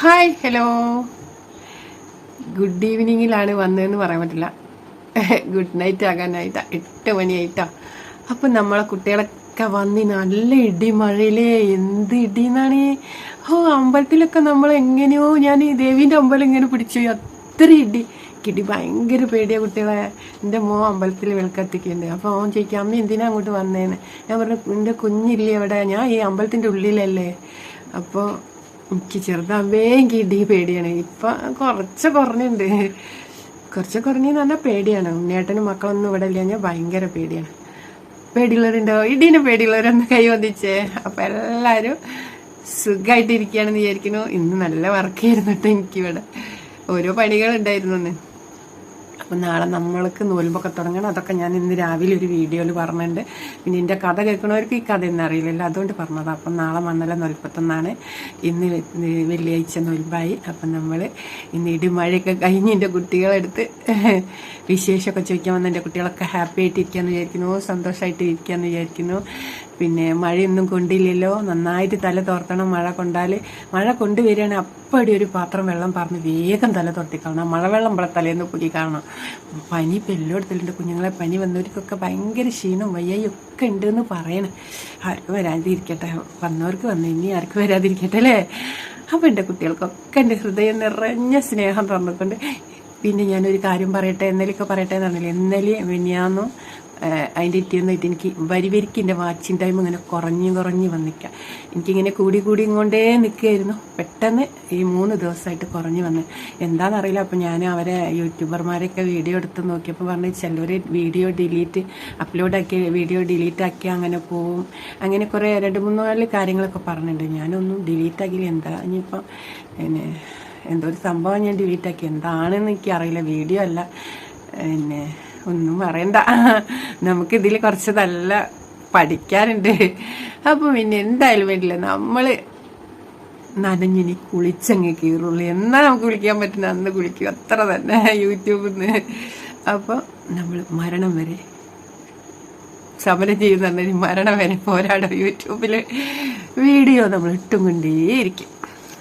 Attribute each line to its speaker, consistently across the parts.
Speaker 1: Hi hello. Good ഈവനിങ്ങിലാണ് വന്നതെന്ന് പറയാൻ പറ്റില്ല. Good night ആകാനായിട്ടാ. എട്ട് മണിയായിട്ടാ. അപ്പൊ നമ്മളെ കുട്ടികളൊക്കെ വന്നി നല്ല ഇടി മഴയിലേ എന്ത് ഇടി എന്നാണ് ഓ അമ്പലത്തിലൊക്കെ നമ്മൾ എങ്ങനെയോ ഞാൻ ഈ ദേവീന്റെ അമ്പലം ഇങ്ങനെ പിടിച്ചു. അത്ര ഇടി. കിടി ഭയങ്കര പേടിയാ കുട്ടികളെ. എന്റെ മോ അമ്പലത്തിൽ വിളക്കത്തിക്കുന്നുണ്ട്. അപ്പോൾ അവൻ ചോദിക്കും അമ്മ എന്തിനാ അങ്ങോട്ട് വന്നേന്ന്? ഞാൻ പറഞ്ഞു എന്റെ കുഞ്ഞില്ലേ അവിടെ? ഞാൻ ഈ അമ്പലത്തിന്റെ ഉള്ളിലല്ലേ. അപ്പോൾ എനിക്ക് ചെറുതാവേം കിടി പേടിയാണ്. ഇപ്പം കുറച്ച് കുറഞ്ഞുണ്ട്. കുറച്ച് കുറഞ്ഞെന്ന് പറഞ്ഞാൽ പേടിയാണ്. ഉണ്ണിയേട്ടനും മക്കളൊന്നും ഇവിടെ ഇല്ല ഞാൻ ഭയങ്കര പേടിയാണ്. പേടിയുള്ളവരുണ്ടോ? ഇടീന് പേടിയുള്ളവരൊന്ന് കൈ വന്നിച്ചേ. അപ്പം എല്ലാവരും സുഖമായിട്ടിരിക്കുകയാണെന്ന് വിചാരിക്കുന്നു. ഇന്ന് നല്ല വർക്ക് ചെയ്യുന്നു കേട്ടോ എനിക്കിവിടെ. ഓരോ പണികളുണ്ടായിരുന്നു ഇന്ന്. അപ്പം നാളെ നമ്മൾക്ക് നൂൽമ്പൊക്കെ തുടങ്ങണം. അതൊക്കെ ഞാൻ ഇന്ന് രാവിലെ ഒരു വീഡിയോയിൽ പറഞ്ഞിട്ടുണ്ട്. പിന്നെ എന്റെ കഥ കേൾക്കുന്നവർക്ക് ഈ കഥ ഒന്നും അറിയില്ലല്ലോ. അതുകൊണ്ട് പറഞ്ഞത്. അപ്പം നാളെ മണ്ണല നൊൽപ്പത്തൊന്നാണ് ഇന്ന് വെള്ളിയാഴ്ച നൂൽമ്പായി അപ്പം നമ്മൾ ഇന്ന് ഇടിമഴയൊക്കെ കഴിഞ്ഞ് എന്റെ കുട്ടികളെടുത്ത് വിശേഷമൊക്കെ ചോദിക്കാൻ വന്ന എന്റെ കുട്ടികളൊക്കെ ഹാപ്പി ആയിട്ടിരിക്കുകയെന്ന് വിചാരിക്കുന്നു. സന്തോഷമായിട്ട് ഇരിക്കുകയെന്ന് വിചാരിക്കുന്നു. പിന്നെ മഴയൊന്നും കൊണ്ടില്ലല്ലോ. നന്നായിട്ട് തല തോർത്തണം മഴ കൊണ്ടാൽ മഴ കൊണ്ടുവരികയാണെങ്കിൽ അപ്പടി ഒരു പാത്രം വെള്ളം പറഞ്ഞ് വേഗം തല തോർത്തിക്കളണം. മഴവെള്ളം ഇവിടെ തലേന്ന് പൊക്കി കാണണം. പനി ഇപ്പം എല്ലായിടത്തുണ്ട്. കുഞ്ഞുങ്ങളെ പനി വന്നവർക്കൊക്കെ ഭയങ്കര ക്ഷീണം. വയ്യായി ഒക്കെ ഉണ്ടെന്ന് പറയണേ. ആർക്കും വരാതിരിക്കട്ടെ? വന്നവർക്ക് വന്നു ഇനി ആർക്കും വരാതിരിക്കട്ടെ അല്ലേ? അപ്പം എന്റെ കുട്ടികൾക്കൊക്കെ എന്റെ ഹൃദയം നിറഞ്ഞ സ്നേഹം തന്നിട്ടുണ്ട്. പിന്നെ ഞാനൊരു കാര്യം പറയട്ടെ? എന്നലെയൊക്കെ പറയട്ടെ എന്നറിയില്ല എന്നലെ മിനിയാന്നും അതിന്റെ ഇട്ടിരുന്നിട്ട് എനിക്ക് വരി വരിക്ക് എന്റെ വാച്ചിങ് ടൈം ഇങ്ങനെ കുറഞ്ഞ് കുറഞ്ഞ് വന്നിക്കുക എനിക്കിങ്ങനെ കൂടി കൂടി കൊണ്ടേ നിൽക്കുകയായിരുന്നു. പെട്ടെന്ന് ഈ മൂന്ന് ദിവസമായിട്ട് കുറഞ്ഞ് വന്ന്. എന്താണെന്നറിയില്ല അപ്പം ഞാൻ അവരെ യൂട്യൂബർമാരെയൊക്കെ വീഡിയോ എടുത്ത് നോക്കിയപ്പോൾ പറഞ്ഞു ചിലവർ വീഡിയോ ഡിലീറ്റ് അപ്ലോഡാക്കി വീഡിയോ ഡിലീറ്റ് ആക്കി അങ്ങനെ പോവും. അങ്ങനെ കുറേ രണ്ട് മൂന്ന് നാല് കാര്യങ്ങളൊക്കെ പറഞ്ഞിട്ടുണ്ട്. ഞാനൊന്നും ഡിലീറ്റ് ആക്കിയില്ല. എന്താ ഇനിയിപ്പം പിന്നെ എന്തോ ഒരു സംഭവം ഞാൻ ഡിലീറ്റ് ആക്കി. എന്താണെന്ന് എനിക്കറിയില്ല. വീഡിയോ അല്ല. പിന്നെ ഒന്നും പറയണ്ട. നമുക്കിതിൽ കുറച്ച് നല്ല പഠിക്കാനുണ്ട്. അപ്പം പിന്നെ എന്തായാലും വേണ്ടില്ല. നമ്മൾ നനഞ്ഞിനി കുളിച്ചങ്ങ് കീറുള്ളൂ. എന്നാ നമുക്ക് കുളിക്കാൻ പറ്റുന്ന? അന്ന് കുളിക്കും. അത്ര തന്നെ യൂട്യൂബിൽ നിന്ന് അപ്പോൾ നമ്മൾ മരണം വരെ സമരം ചെയ്യുന്ന മരണം വരെ പോരാടും യൂട്യൂബിൽ വീഡിയോ നമ്മൾ ഇട്ടും കൊണ്ടേയിരിക്കും.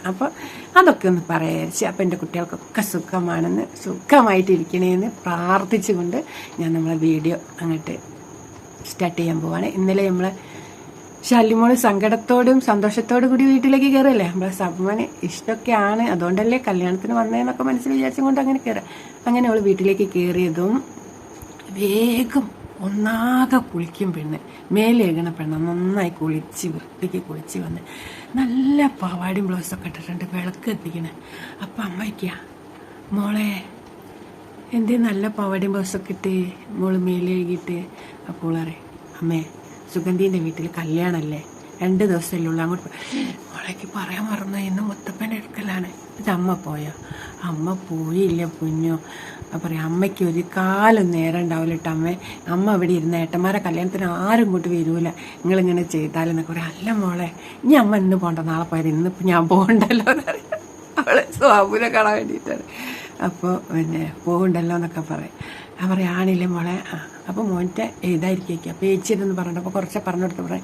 Speaker 1: അപ്പോൾ അതൊക്കെ ഒന്ന് പറയാച്ച്. അപ്പം എന്റെ കുട്ടികൾക്കൊക്കെ സുഖമാണെന്ന് സുഖമായിട്ടിരിക്കണേന്ന് പ്രാർത്ഥിച്ചുകൊണ്ട് ഞാൻ നമ്മളെ വീഡിയോ അങ്ങോട്ട് സ്റ്റാർട്ട് ചെയ്യാൻ പോവാണ്. ഇന്നലെ നമ്മളെ ശല്യമോൾ സങ്കടത്തോടും സന്തോഷത്തോടും കൂടി വീട്ടിലേക്ക് കയറല്ലേ നമ്മളെ സബ്മന് ഇഷ്ടമൊക്കെയാണ്. അതുകൊണ്ടല്ലേ കല്യാണത്തിന് വന്നതെന്നൊക്കെ മനസ്സിൽ വിചാരിച്ചും കൊണ്ട് അങ്ങനെ കയറാം അങ്ങനെ അവൾ വീട്ടിലേക്ക് കയറിയതും വേഗം ഒന്നാകെ കുളിക്കും പെണ്ണ്. മേലേകണ പെണ്ണ് നന്നായി കുളിച്ച് വൃത്തിക്ക് കുളിച്ച് വന്ന് നല്ല പാവാടിയും ബ്ലൗസൊക്കെ ഇട്ടിട്ടുണ്ട് വിളക്ക് എത്തിക്കണേ അപ്പം അമ്മയ്ക്കാ മോളെ എന്തേ നല്ല പാവാടിയും ബ്ലൗസൊക്കെ ഇട്ട് മോൾ മേലേകിട്ട് അപ്പോൾ അറിയാം അമ്മേ സുഗന്ധീന്റെ വീട്ടിൽ കല്യാണമല്ലേ രണ്ട് ദിവസമല്ലേ ഉള്ളൂ അങ്ങോട്ട് മോളേക്ക് പറയാൻ മറന്നു ഇന്ന് മുത്തപ്പന്റെ എടുക്കലാണ്. ഇത് അമ്മ പോയോ? അമ്മ പോയില്ല കുഞ്ഞു പറയാം അമ്മയ്ക്ക് ഒരു കാലം നേരം ഉണ്ടാവില്ല കേട്ടോ അമ്മ. അമ്മ ഇവിടെ ഇരുന്ന ഏട്ടന്മാരെ കല്യാണത്തിന് ആരും ഇങ്ങോട്ട് വരൂല. നിങ്ങളിങ്ങനെ ചെയ്താലെന്നൊക്കെ പറയാം അല്ല മോളെ ഇനി അമ്മ ഇന്ന് പോകണ്ട നാളെ പോയത്. ഇന്നിപ്പോൾ ഞാൻ പോകണ്ടല്ലോ എന്നറിയാം അവളെ സ്വാബുനെ കാണാൻ വേണ്ടിയിട്ടാണ്. അപ്പോൾ പിന്നെ പോകണ്ടല്ലോ എന്നൊക്കെ പറയും. ഞാൻ പറയാം ആണില്ലേ മോളെ? അപ്പോൾ മോന്റെ ഇതായിരിക്കും അപ്പോൾ ഏച്ചി ഇതെന്ന് പറഞ്ഞിട്ട് അപ്പോൾ കുറച്ച് പറഞ്ഞെടുത്ത് പറയാം.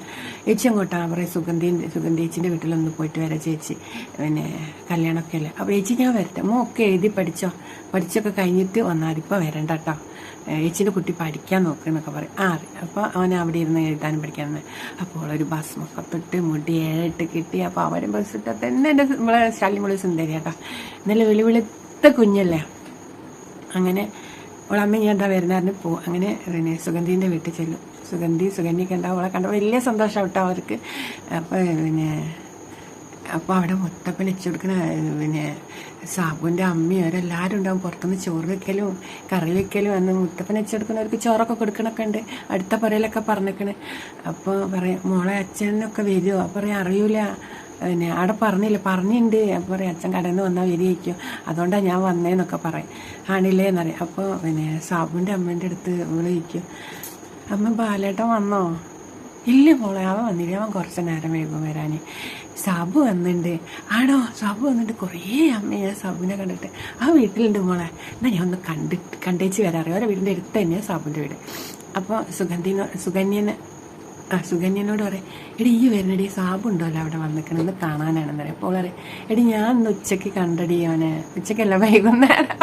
Speaker 1: ഏച്ചി അങ്ങോട്ടാണ് പറയും സുഗന്ധി സുഗന്ധി ഏച്ചിന്റെ വീട്ടിലൊന്ന് പോയിട്ട് വരാം ചേച്ചി. പിന്നെ കല്യാണമൊക്കെ അല്ലേ? അപ്പോൾ ഏച്ചി ഞാൻ വരട്ടെ. മോ ഒക്കെ എഴുതി പഠിച്ചോ? പഠിച്ചൊക്കെ കഴിഞ്ഞിട്ട് വന്നാൽ ഇപ്പോൾ വരണ്ട കേട്ടോ ഏച്ചിന്റെ കുട്ടി പഠിക്കാൻ നോക്കുന്നൊക്കെ പറയും. ആ അപ്പോൾ അവൻ അവിടെ ഇരുന്ന് എഴുതാനും പഠിക്കാമെന്ന് അപ്പോൾ ഒരു ബസ് തൊട്ട് മുടി ഏഴിട്ട് കിട്ടി. അപ്പോൾ അവരും ബസ് ഇട്ടാൽ തന്നെ എന്റെ നമ്മളെ ശല്യമുള്ള സുന്ദരി കേട്ടോ നല്ല വെളി വെളുത്ത കുഞ്ഞല്ലേ? അങ്ങനെ അവളമ്മ ഞാൻ എന്താ വരുന്നറിന് പോവും അങ്ങനെ പിന്നെ സുഗന്ധീന്റെ വീട്ടിൽ ചെല്ലും. സുഗന്ധി സുഗന്ധിക്ക് ഉണ്ടാവും. അവളെ കണ്ടപ്പോൾ വലിയ സന്തോഷം കേട്ടോ അവർക്ക്. അപ്പോൾ പിന്നെ അപ്പോൾ അവിടെ മുത്തപ്പൻ വെച്ച് കൊടുക്കണ പിന്നെ സാബുവിന്റെ അമ്മയും അവരെല്ലാവരും ഉണ്ടാവും. പുറത്തുനിന്ന് ചോറ് വെക്കലും കറി വെക്കലും അന്ന് മുത്തപ്പൻ വെച്ച് കൊടുക്കുന്നവർക്ക് ചോറൊക്കെ കൊടുക്കണൊക്കെ ഉണ്ട്. അടുത്ത പുരയിലൊക്കെ പറഞ്ഞേക്കണ്. അപ്പോൾ പറയും മോളെ അച്ഛനൊക്കെ വരുമോ അപ്പോൾ പറയും അറിയൂല. പിന്നെ അവിടെ പറഞ്ഞില്ല പറഞ്ഞിട്ടുണ്ട് അപ്പോൾ പറയും അച്ഛൻ കടയിൽ നിന്ന് വന്നാൽ വരികയ്ക്കും അതുകൊണ്ടാണ് ഞാൻ വന്നേന്നൊക്കെ പറയും. ആണില്ലേ എന്നറിയാം അപ്പോൾ പിന്നെ സാബുവിന്റെ അമ്മേന്റെ അടുത്ത് വിളിക്കും അമ്മ ബാലേട്ടൻ വന്നോ? ഇല്ല മോളെ അവൻ വന്നില്ല. അവൻ കുറച്ച് നേരം വൈകും വരാൻ സാബു വന്നിട്ടുണ്ട് ആടോ സാബു വന്നിട്ട് കുറേ അമ്മ ഞാൻ സാബുവിനെ കണ്ടിട്ട്. ആ വീട്ടിലുണ്ട് മോളെ. എന്നാ ഞാൻ ഒന്ന് കണ്ടിട്ട് കണ്ടേച്ച് വരാറിയോ. അവരെ വീടിന്റെ അടുത്ത് തന്നെയാണ് സാബുവിന്റെ വീട്. അപ്പോൾ സുഗന്ധിന് സുകന്യനെ ആ സുകന്യനോട് പറയാം എടി ഈ വരുന്നടി സാബുണ്ടല്ലോ അവിടെ വന്നിക്കണെന്ന് കാണാനാണെന്ന് പറയാം. അപ്പോൾ പറയാം എടി ഞാൻ ഇന്ന് ഉച്ചയ്ക്ക് കണ്ടടി അവനെ. ഉച്ചയ്ക്കല്ല വൈകുന്നേരം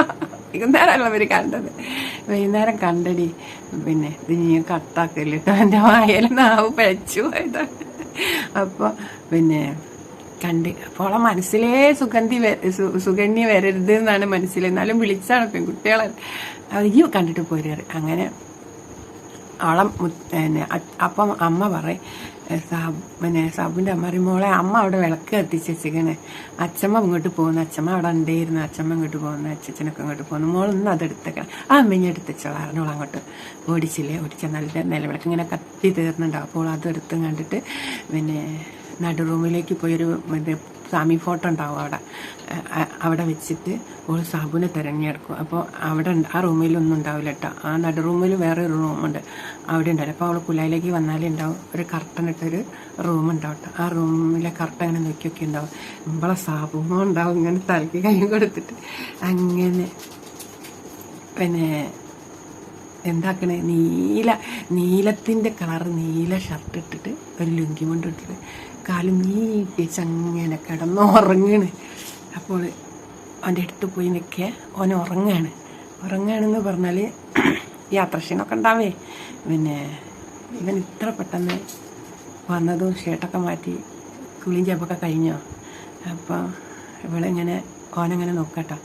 Speaker 1: വൈകുന്നേരമല്ല അവർ കണ്ടത്. വൈകുന്നേരം കണ്ടടി. പിന്നെ ഇത് നീ കട്ടാക്കില്ല കേട്ടോ എന്റെ വായൽ നാവ് പഴച്ചു പോയത്. അപ്പോൾ പിന്നെ കണ്ട് അപ്പോൾ അവളെ മനസ്സിലേ സുഗന്ധി സുഗന്യ വരരുത് എന്നാണ് മനസ്സിൽ എന്നാലും വിളിച്ചാണ് പെൺകുട്ടികളെ. അയ്യോ കണ്ടിട്ട് പോരുക അങ്ങനെ മു- പിന്നെ അപ്പം അമ്മ പറയും സാബ് പിന്നെ സാബുവിന്റെ അമ്മ പറയും മോളെ അമ്മ അവിടെ വിളക്ക് കത്തിച്ച് വെച്ചിരിക്കണേ അച്ഛമ്മ ഇങ്ങോട്ട് പോകുന്നു. അച്ഛമ്മ അവിടെ ഉണ്ടായിരുന്നു. അച്ഛമ്മ ഇങ്ങോട്ട് പോകുന്നു. അച്ഛനൊക്കെ ഇങ്ങോട്ട് പോകുന്നു. മോളൊന്നും അത് ആ അമ്മ ഇനി എടുത്തുവെച്ചോളാം അറിഞ്ഞോളൂ അങ്ങോട്ട് ഓടിച്ചില്ലേ? ഓടിച്ച നല്ല നിലവിളക്ക് ഇങ്ങനെ കത്തി തീർന്നുണ്ടാവും അപ്പോൾ അത് എടുത്ത് കണ്ടിട്ട് പിന്നെ നടു റൂമിലേക്ക് പോയൊരു മറ്റേ സ്വാമി ഫോട്ടോ ഉണ്ടാവും അവിടെ. അവിടെ വെച്ചിട്ട് ഓൾ സാബുനെ തിരഞ്ഞെടുക്കും. അപ്പോൾ അവിടെ ആ റൂമിലൊന്നും ഉണ്ടാവില്ല കേട്ടോ ആ നട റൂമിൽ വേറെ ഒരു റൂമുണ്ട്. അവിടെ ഉണ്ടാവില്ല. അപ്പോൾ അവൾ കുലായിലേക്ക് വന്നാലേ ഉണ്ടാവും. ഒരു കർട്ടൻ ഇട്ടൊരു റൂം ഉണ്ടാവും കേട്ടോ ആ റൂമിലെ കർട്ടൻ അങ്ങനെ നോക്കിയൊക്കെ ഉണ്ടാവും. നമ്മളെ സാബുമോ ഉണ്ടാവും ഇങ്ങനെ തലക്ക് കൈ കൊടുത്തിട്ട്. അങ്ങനെ പിന്നെ എന്താക്കണേ? നീല നീലത്തിന്റെ കളർ നീല ഷർട്ട് ഇട്ടിട്ട് ഒരു ലുങ്കി മുണ്ടിട്ടിട്ട് കാൽ നീട്ടിച്ച് അങ്ങനെ കിടന്ന് ഉറങ്ങാണ് അപ്പോൾ അവന്റെ അടുത്ത് പോയി നിൽക്കുക ഓൻ ഉറങ്ങാണ്. ഉറങ്ങാണെന്ന് പറഞ്ഞാൽ യാത്രക്ഷീണമൊക്കെ ഉണ്ടാവേ. പിന്നെ ഇവൻ ഇത്ര പെട്ടെന്ന് വന്നതും ഷേട്ടൊക്കെ മാറ്റി കുളിയും ചെപ്പൊക്കെ കഴിഞ്ഞോ? അപ്പോൾ ഇവളിങ്ങനെ ഓനങ്ങനെ നോക്കട്ടോ.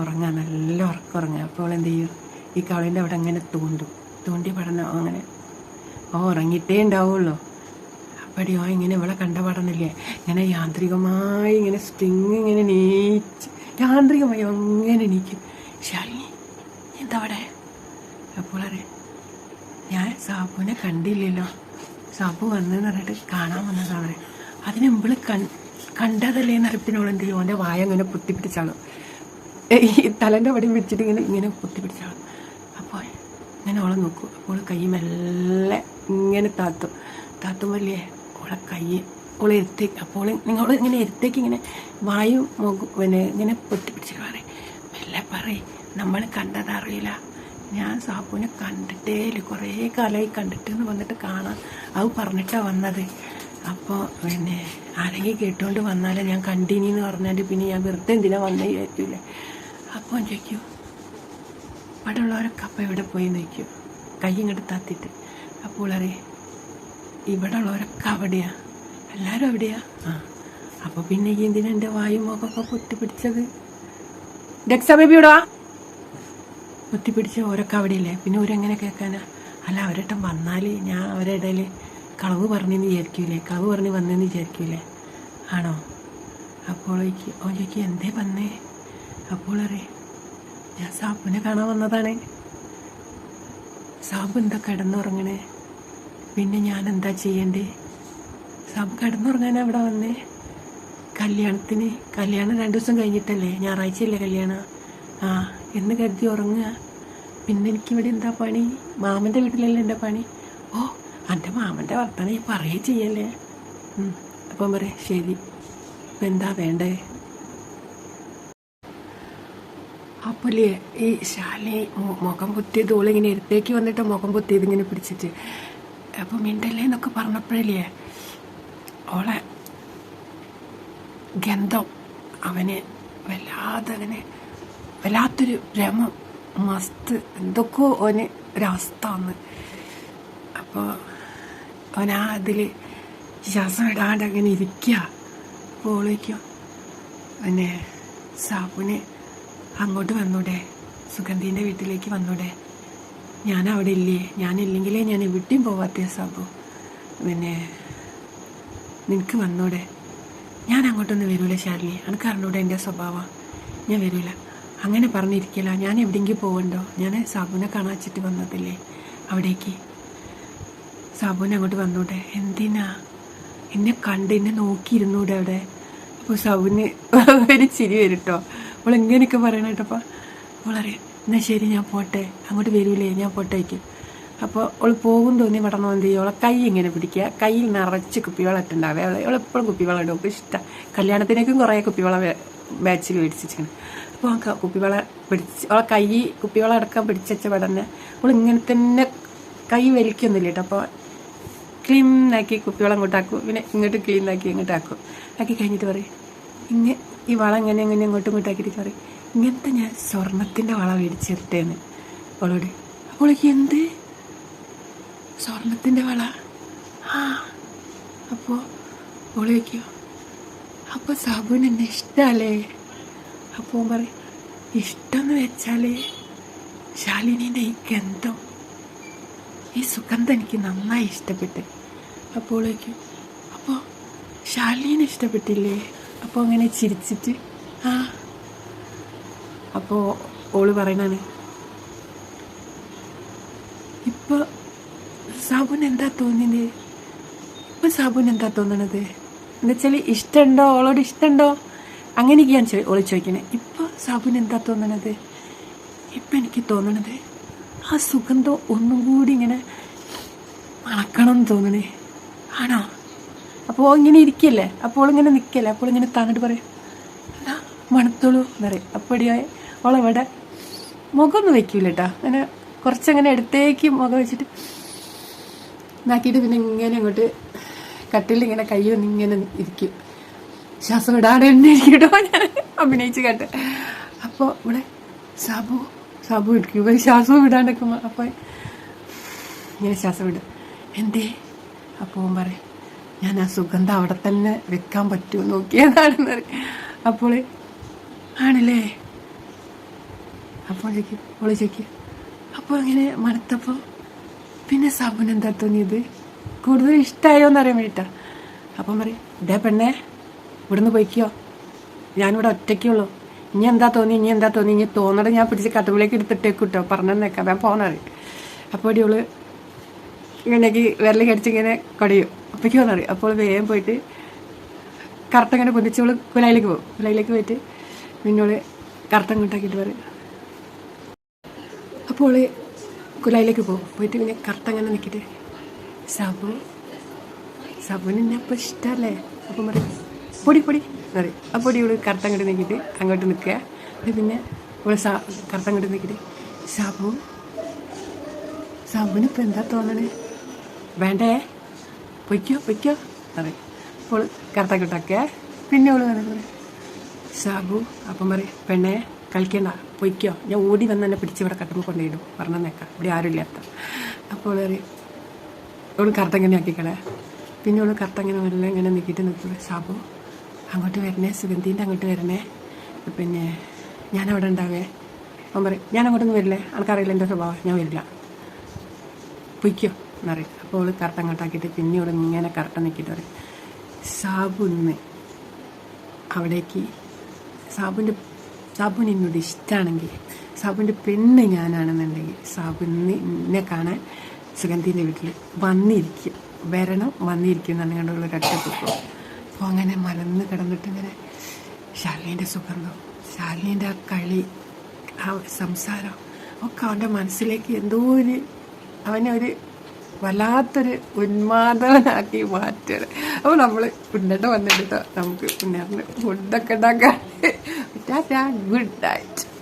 Speaker 1: ഉറങ്ങാൻ നല്ല ഉറക്കം ഉറങ്ങുക അപ്പോൾ എന്ത് ചെയ്യും? ഈ കളിന്റെ അവിടെ അങ്ങനെ തൂണ്ടും. തൂണ്ടി പഠനം അങ്ങനെ ഓ ഉറങ്ങിയിട്ടേ ഉണ്ടാവുള്ളൂ. ഓ ഇങ്ങനെ ഇവളെ കണ്ട പഠനമില്ലേ ഇങ്ങനെ യാന്ത്രികമായി ഇങ്ങനെ സ്റ്റിങ് ഇങ്ങനെ നീച്ച് യാന്ത്രികമായി അങ്ങനെ നീക്കും. ശാലിനി എന്താ അവിടെ? അപ്പോൾ അറിയാം ഞാൻ സാബുവിനെ കണ്ടില്ലല്ലോ. സാബു വന്നെന്ന് പറഞ്ഞിട്ട് കാണാൻ വന്നതാണ് അതിന് മുമ്പിൾ കൺ കണ്ടതല്ലേ എന്നറിപ്പിനോട് എന്ത് ചെയ്യും? അവന്റെ വായ ഇങ്ങനെ പൊത്തിപ്പിടിച്ചാളും ഈ തലന്റെ അവിടെ വെച്ചിട്ട് ഇങ്ങനെ ഇങ്ങനെ പൊത്തിപ്പിടിച്ചാളും അപ്പോൾ ഇങ്ങനെ അവളെ നോക്കൂ. അപ്പോൾ കൈ മെല്ലെ ഇങ്ങനെ താത്തും താത്തുമല്ലേ ഓളെ കൈ ഓളെ എരുത്തേക്ക്. അപ്പോൾ നിങ്ങൾ ഇങ്ങനെ ഇരുത്തേക്ക് ഇങ്ങനെ വായു മുഖം പിന്നെ ഇങ്ങനെ പൊട്ടിപ്പിടിച്ച് പറയും. മെല്ലെ പറയും നമ്മൾ കണ്ടതറിയില്ല ഞാൻ സാബുവിനെ കണ്ടിട്ടേ ഇല്ല. കുറേ കാലമായി കണ്ടിട്ടെന്ന് വന്നിട്ട് കാണാം. അത് പറഞ്ഞിട്ടാണ് വന്നത്. അപ്പോൾ പിന്നെ ആരെങ്കിലും കേട്ടുകൊണ്ട് വന്നാലേ ഞാൻ കണ്ടിനി എന്ന് പറഞ്ഞാൽ പിന്നെ ഞാൻ വെറുതെ എന്തിനാ വന്നേ വിചാരിക്കൂലേ അപ്പോൾ ചോദിക്കൂ ഉള്ളവരൊക്കെ അപ്പം എവിടെ പോയി? നോക്കൂ കൈ ഇങ്ങോട്ട് താത്തിട്ട്. അപ്പോൾ അറിയേ ഇവിടെ ഉള്ളവരൊക്കെ അവിടെയാ. എല്ലാവരും അവിടെയാണ് ആ. അപ്പോൾ പിന്നെ ഈ എന്തിനാ എന്റെ വായു മുഖമൊക്കെ പൊത്തിപ്പിടിച്ചത് ഡെക്സ ബേബി ഇവിടെ വാ. കുത്തിപ്പിടിച്ച് ഓരൊക്കെ അവിടെയില്ലേ? പിന്നെ ഓരെങ്ങനെ കേൾക്കാനാ? അല്ല അവരട്ടം വന്നാൽ ഞാൻ അവരുടെ ഇടയിൽ കളവ് പറഞ്ഞെന്ന് വിചാരിക്കൂലേ? കളവ് പറഞ്ഞ് വന്നെന്ന് വിചാരിക്കൂലേ? ആണോ? അപ്പോൾ ഓ ചോദിക്കും എന്തേ വന്നേ? അപ്പോൾ അറിയാം ഞാൻ സാബുവിനെ കാണാൻ വന്നതാണ്. സാബ് എന്താ കിടന്നുറങ്ങണേ? പിന്നെ ഞാൻ എന്താ ചെയ്യണ്ടേ? സാബ് കിടന്നുറങ്ങാൻ അവിടെ വന്നേ. കല്യാണത്തിന് കല്യാണം രണ്ടു ദിവസം കഴിഞ്ഞിട്ടല്ലേ? ഞായറാഴ്ചയല്ലേ കല്യാണം? ആ എന്ന് കരുതി ഉറങ്ങുക. പിന്നെ എനിക്കിവിടെ എന്താ പണി? മാമന്റെ വീട്ടിലല്ലേ എന്റെ പണി? ഓ എന്റെ മാമന്റെ വർത്തമാനം ഈ പറയുകയും ചെയ്യല്ലേ? അപ്പം പറയാം ശരി. ഇപ്പം എന്താ വേണ്ടേ? അപ്പോലേ ഈ ശാലി മുഖം പൊത്തിയത് ഓളിങ്ങനെ എടുത്തേക്ക് വന്നിട്ട് മുഖം പൊത്തിയത് ഇങ്ങനെ പിടിച്ചിട്ട് അപ്പം മിണ്ടല്ലേ എന്നൊക്കെ പറഞ്ഞപ്പോഴല്ലേ ഓളെ ഗന്ധം അവന് വല്ലാതെ അങ്ങനെ വല്ലാത്തൊരു രമം മസ്ത് എന്തൊക്കെയോ ഓന് ഒരവസ്ഥ വന്ന് അപ്പോൾ അവനാ അതിൽ ശ്വാസം ഇടാണ്ട് അങ്ങനെ ഇരിക്കുക അപ്പോൾ ഓളിക്കും പിന്നെ സാബുന് അങ്ങോട്ട് വന്നൂടെ? സുഗന്ധീന്റെ വീട്ടിലേക്ക് വന്നൂടെ? ഞാൻ അവിടെ ഇല്ലേ ഞാനില്ലെങ്കിലേ ഞാൻ എവിടെയും പോവാത്ത സാബു. പിന്നെ നിനക്ക് വന്നൂടെ? ഞാൻ അങ്ങോട്ടൊന്നും വരൂല ഷാർലി എനിക്ക് അറിഞ്ഞൂടെ എന്റെ സ്വഭാവം? ഞാൻ വരൂല. അങ്ങനെ പറഞ്ഞിരിക്കില്ല ഞാൻ എവിടെയെങ്കിലും പോകണ്ടോ ഞാൻ സാബുനെ കാണാച്ചിട്ട് വന്നതല്ലേ? അവിടേക്ക്. സാബുനെ അങ്ങോട്ട് വന്നൂടെ? എന്തിനാ? എന്നെ കണ്ട് എന്നെ നോക്കിയിരുന്നൂടെ അവിടെ? അപ്പോൾ സാബുന് ഒരു ചിരി വരും കേട്ടോ അവൾ എങ്ങനെയൊക്കെ പറയണ കേട്ടപ്പോൾ അവളറിയാം എന്നാ ശരി ഞാൻ പോട്ടെ. അങ്ങോട്ട് വരൂലേ ഞാൻ പോട്ടേക്ക്. അപ്പോൾ അവൾ പോകും തോന്നി പെട്ടെന്ന് എന്ത് ചെയ്യും. അവളെ കൈ ഇങ്ങനെ പിടിക്കുക. കയ്യിൽ നിറച്ച് കുപ്പിവെള്ളം ഇട്ടുണ്ടാവേ അവൾ അവളെപ്പോഴും കുപ്പിവെള്ളം ഇടും. അവൾക്ക് ഇഷ്ടം. കല്യാണത്തിനേക്കും കുറേ കുപ്പിവെള്ളം ബാച്ചിൽ മേടിച്ചിരിക്കണം. അപ്പോൾ ആ കുപ്പിവെള്ളം പിടിച്ച് അവളെ കൈ കുപ്പിവെള്ളം അടക്കം പിടിച്ച പെടന്നെ അവൾ ഇങ്ങനെ തന്നെ കൈ വലിക്കൊന്നുമില്ല കേട്ടോ. അപ്പോൾ ക്ലീൻ ആക്കി കുപ്പിവെള്ളം ഇങ്ങോട്ടാക്കും പിന്നെ ഇങ്ങോട്ട് ക്ലീൻ ആക്കി ഇങ്ങോട്ടാക്കും ആക്കി. കഴിഞ്ഞിട്ട് പറയും ഇങ്ങനെ ഈ വളം ഇങ്ങനെ ഇങ്ങനെ ഇങ്ങോട്ടും ഇങ്ങോട്ടാക്കിയിട്ട് പറയും. ഇങ്ങനത്തെ ഞാൻ സ്വർണത്തിന്റെ വള മേടിച്ചിട്ടേന്ന് അവളോട് അപ്പോൾ എന്ത്? സ്വർണത്തിന്റെ വള. ആ അപ്പോൾ ഓൾ വയ്ക്കോ അപ്പോൾ സാബുവിന് എന്നെ ഇഷ്ടമല്ലേ അപ്പോൾ പറയും ഇഷ്ടമെന്ന് വെച്ചാൽ ശാലിനീന്റെ ഈ ഗന്ധം ഈ സുഗന്ധം എനിക്ക് നന്നായി ഇഷ്ടപ്പെട്ട്. അപ്പോൾ വയ്ക്കും അപ്പോൾ ശാലിനെ ഇഷ്ടപ്പെട്ടില്ലേ? അപ്പോൾ അങ്ങനെ ചിരിച്ചിട്ട് ആ അപ്പോൾ ഓൾ പറയണാണ് ഇപ്പോൾ സാബുന് എന്താ തോന്നിയത്? ഇപ്പൊ സാബുന് എന്താ തോന്നണത്? എന്നുവെച്ചാൽ ഇഷ്ടമുണ്ടോ ഓളോട് ഇഷ്ടമുണ്ടോ അങ്ങനെയൊക്കെയാണ് ചോ- ഓൾ ചോദിക്കണേ. ഇപ്പൊ സാബുന് എന്താ തോന്നണത്? ഇപ്പൊ എനിക്ക് തോന്നണത് ആ സുഗന്ധം ഒന്നും കൂടി ഇങ്ങനെ മണക്കണം എന്ന് തോന്നണേ. ആണോ? അപ്പോൾ ഇങ്ങനെ ഇരിക്കല്ലേ? അപ്പോൾ ഇങ്ങനെ നിൽക്കല്ലേ അപ്പോൾ ഇങ്ങനെ താന്നിട്ട് പറയും എന്താ മണത്തോളൂ എന്ന് പറയും. ഓളെവിടെ മുഖമൊന്നും വെക്കൂല കേട്ടോ അങ്ങനെ കുറച്ചങ്ങനെ എടുത്തേക്ക് മുഖം വെച്ചിട്ട് ഇതാക്കിയിട്ട് പിന്നെ ഇങ്ങനെ അങ്ങോട്ട് കട്ടിൽ ഇങ്ങനെ കൈ ഒന്ന് ഇങ്ങനെ ഇരിക്കും. ശ്വാസം വിടാതെ തന്നെ ഇരിക്കട്ടോ ഞാൻ അഭിനയിച്ച് കേട്ട്. അപ്പോൾ ഇവിടെ സാബു സാബു ഇരിക്കും. ശ്വാസവും വിടാണ്ടൊക്കെ അപ്പോൾ ഇങ്ങനെ ശ്വാസം വിടും. എന്തേ? അപ്പോൾ പറയും ഞാൻ ആ സുഗന്ധം അവിടെ തന്നെ വെക്കാൻ പറ്റുമോ? നോക്കിയതാണെന്ന് പറയും. അപ്പോൾ ആണല്ലേ? ഓൾ ചോദിക്കും അപ്പോൾ അങ്ങനെ മണത്തപ്പോൾ പിന്നെ സാബുന് എന്താ തോന്നിയത്? കൂടുതൽ ഇഷ്ടമായോ എന്ന് അറിയാൻ വേണ്ടിയിട്ടാണ് അപ്പം പറയും ഇതേ പെണ്ണേ ഇവിടുന്ന് പോയിക്കോ. ഞാനിവിടെ ഒറ്റയ്ക്കുള്ളൂ ഇനി എന്താ തോന്നി? ഇനി എന്താ തോന്നി? ഇനി തോന്നണത് ഞാൻ പിടിച്ച് കട്ടുമ്പിലേക്ക് എടുത്തിട്ടേക്ക് കിട്ടോ പറഞ്ഞേക്കാം ഞാൻ പോന്നറി അപ്പോൾ ഇവൾ ഇങ്ങനെയൊക്കെ വിരൽ കടിച്ചിങ്ങനെ കൊടയും. അപ്പോഴേക്ക് വന്നറി അപ്പോൾ വേഗം പോയിട്ട് കറക്റ്റ് അങ്ങനെ പൊതിച്ചോൾ കുലായിലേക്ക് പോകും. കുലായിലേക്ക് പോയിട്ട് പിന്നോൾ കറക്റ്റ് അങ്ങോട്ടാക്കിയിട്ട് പറയും. അപ്പോൾ കുലായിലേക്ക് പോകും. പോയിട്ട് പിന്നെ കറക്റ്റ് അങ്ങനെ നിൽക്കിട്ട് സാബു സാബുവിന് എന്നെ അപ്പം ഇഷ്ടമല്ലേ അപ്പം പറയും പൊടി പൊടി അതെ ആ പൊടി ഇവിടെ കറക്റ്റ് അങ്ങോട്ട് നിൽക്കിയിട്ട് അങ്ങോട്ട് നിൽക്കുക എന്നിട്ട് പിന്നെ ഇവിടെ സാ കറക്റ്റ് അങ്ങോട്ട് നിൽക്കിയിട്ട് സാബു സാബുവിന് ഇപ്പം എന്താ തോന്നണേ? വേണ്ടേ പൊയ്ക്കോ പൊയ്ക്കോ പറയും. അപ്പോൾ കറക്റ്റ് അങ്ങോട്ടൊക്കെ പിന്നെ പറയും സാബു അപ്പം പറയും പെണ്ണേ കളിക്കണ്ട. പൊയ്ക്കോ. ഞാൻ ഓടി വന്ന് എന്നെ പിടിച്ച് ഇവിടെ കട്ടുമ്പോൾ കൊണ്ടുപോയിടും. പറഞ്ഞേക്കാം. ഇവിടെ ആരുമില്ലാത്ത. അപ്പോൾ അവൾ കറുത്തങ്ങനെ ആക്കിക്കളെ. പിന്നെ ഓൾ കറുത്തങ്ങനെ മെല്ലെ ഇങ്ങനെ നിൽക്കിയിട്ട് നിൽക്കുക സാബു അങ്ങോട്ട് വരണേ. സുഗന്ധീന്റെ അങ്ങോട്ട് വരണേ. പിന്നെ ഞാൻ അവിടെ ഉണ്ടാവേ? അവൻ പറയും ഞാൻ അങ്ങോട്ടൊന്നും വരില്ലേ. ആൾക്കറിയില്ല എന്റെ സ്വഭാവം. ഞാൻ വരില്ല. പൊയ്ക്കോ. എന്നറിയും അപ്പോൾ ഓൾ കറുത്ത അങ്ങോട്ടാക്കിയിട്ട് പിന്നെ ഓൾ ഇങ്ങനെ കറക്റ്റ് നിൽക്കിയിട്ട് പറയും സാബു ഇന്ന് അവിടേക്ക് സാബുന്റെ സാബുന് എന്നോട് ഇഷ്ടമാണെങ്കിൽ സാബുവിന്റെ പെണ്ണ് ഞാനാണെന്നുണ്ടെങ്കിൽ സാബു എന്നെ കാണാൻ സുഗന്ധിന്റെ വീട്ടിൽ വന്നിരിക്കും. വരണം വന്നിരിക്കും എന്നാണ് കണ്ടുള്ള ഒരൊറ്റ പോകും അപ്പോൾ അങ്ങനെ മലന്ന് കിടന്നിട്ട് ഇങ്ങനെ ശാലിനീന്റെ സുഗന്ധം ശാലിനീന്റെ ആ കളി ആ സംസാരം ഒക്കെ അവന്റെ മനസ്സിലേക്ക് എന്തോ ഒരു അവനെ ഒരു വല്ലാത്തൊരു ഉന്മാദവനാക്കി മാറ്റുക അപ്പോൾ നമ്മൾ ഉണ്ണേണ്ട വന്നിട്ട് നമുക്ക് ഉണ്ണേറിന് ഫുഡൊക്കെ ഉണ്ടാക്കാൻ ഗുഡ് നൈറ്റ്